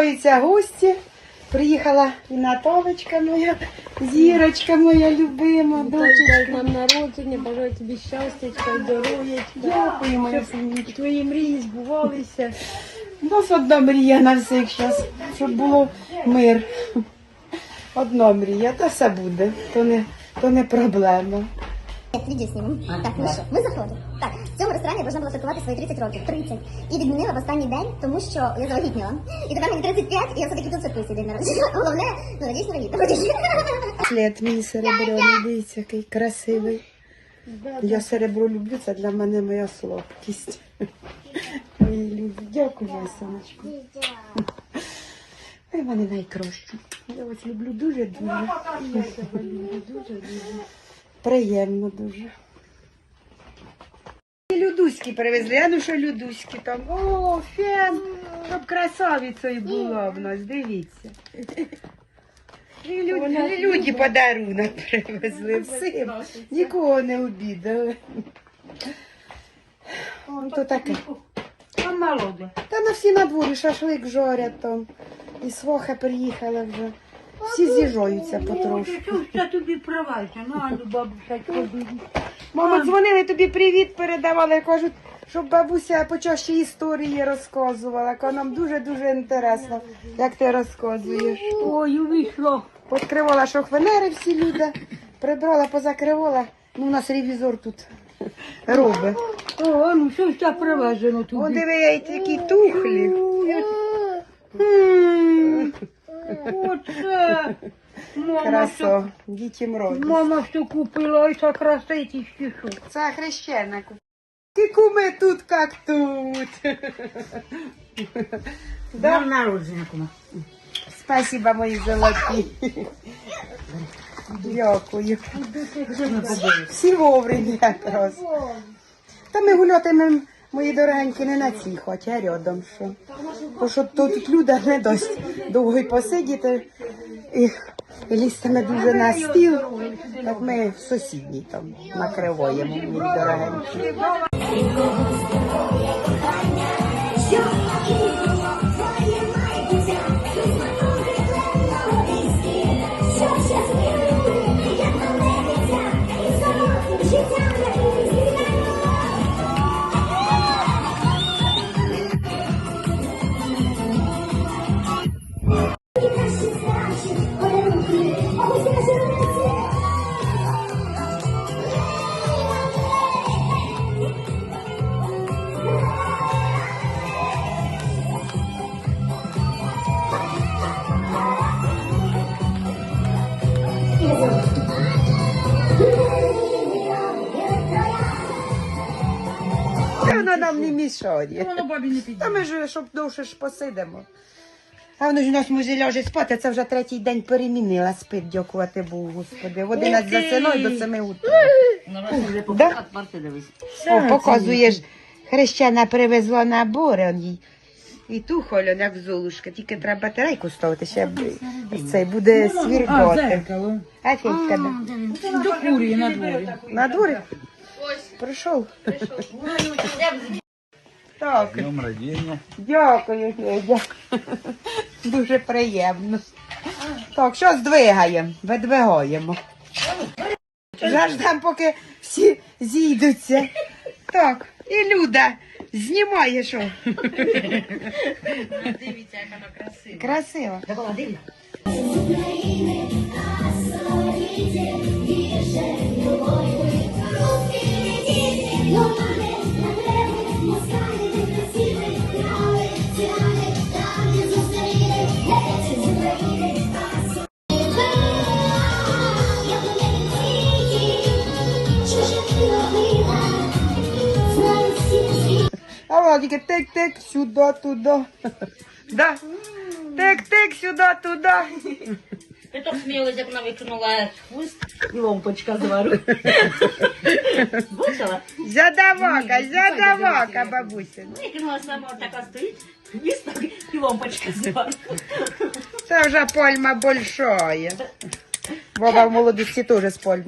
Гості. Приїхала і Наталочка моя, зірочка моя любима, дочечка. Нам народження, бажаю тобі щастячка, здоров'ячка. Дякую, моя синічка. твої мрії збувалися. У нас одна мрія на всіх зараз, щоб було мир. Одна мрія, та все буде, то не, то не проблема. Як відео знімемо. Так, ну що, ми заходимо. Так, в цьому ресторані я должна була святкувати свої 30 років. 30. І відмінила в останній день, тому що я завагітніла. І тепер мені 35, і я все-таки тут святкую свій день народження. Головне, ну, надіюсь, не вагітна. Слід мій серебряний, дивіться, який красивий. Я серебро люблю, це для мене моя слабкість. Дякую, моя сонечко. Ви мене найкращі. Я вас люблю дуже-дуже. Приємно дуже. І Людуськи привезли, а ну що Людуськи там? О, фен, щоб красавицею була в нас, дивіться. І люди, і люди подарунок привезли всім. Нікого не обідали. Ну, то таке. А молоде. Та на всі на дворі шашлик жарять там. І своха приїхала вже. Всі з'їжджаються потрошку. Це тобі провайся? Ну, а ну, бабуся, ходить. Мама, дзвонили тобі привіт, передавали, кажуть, щоб бабуся почаще історії розказувала. Ка нам дуже-дуже інтересно, як ти розказуєш. Ой, увійшло. Відкривала шохвенери всі люди, прибрала, позакривала. Ну, у нас ревізор тут робить. О, ну, що ж це привезено О, диви, я й такі тухлі. М, Оце. Мама, що, Красо, дітям мама що купила, і так краситі чи що? Це хрещена купила. Ти куми тут, як тут. Да? народження, кума. Спасибо, мої золоті. Дякую. Всі вовремя якраз. Та ми гулятимемо, мої дорогенькі, не на цій хоча рядом що. Бо що тут люди не досить довго й посидіти. І лізтиме дуже на стіл. Так ми в сусідній там накриваємо, мої дорогенькі. Та Воно нам не мішає. Воно бабі не піде. Та ми ж, щоб довше ж посидимо. А воно ж у нас може ляже спати, це вже третій день перемінила спить, дякувати Богу, Господи. В 11 засиною до 7 утра. Да? О, показуєш, хрещена привезла набори он їй. І ту холю, як золушка, тільки треба батарейку ставити, ще б- цей буде А, свіркати. зеркало. А фітька, да. До курії на дворі. На дворі? Прийшов. Так, Днем рождения. дякую, Федя. Дуже приємно. Так, що здвигаємо? Видвигаємо. Жаждем, поки всі зійдуться. Так, і Люда знімає що. Дивіться, як вона красива. Красива. А вона тільки тик-тик, сюди, туди. Да. Тик-тик, сюди, туди. Ти так сміялась, як вона викинула хвост і лампочка з вару. Бачила? Задавака, задавака, бабуся. Викинула сама така стоїть, хвіст так і лампочка з вару. Це вже пальма большая. Вова в молодості теж з пальми.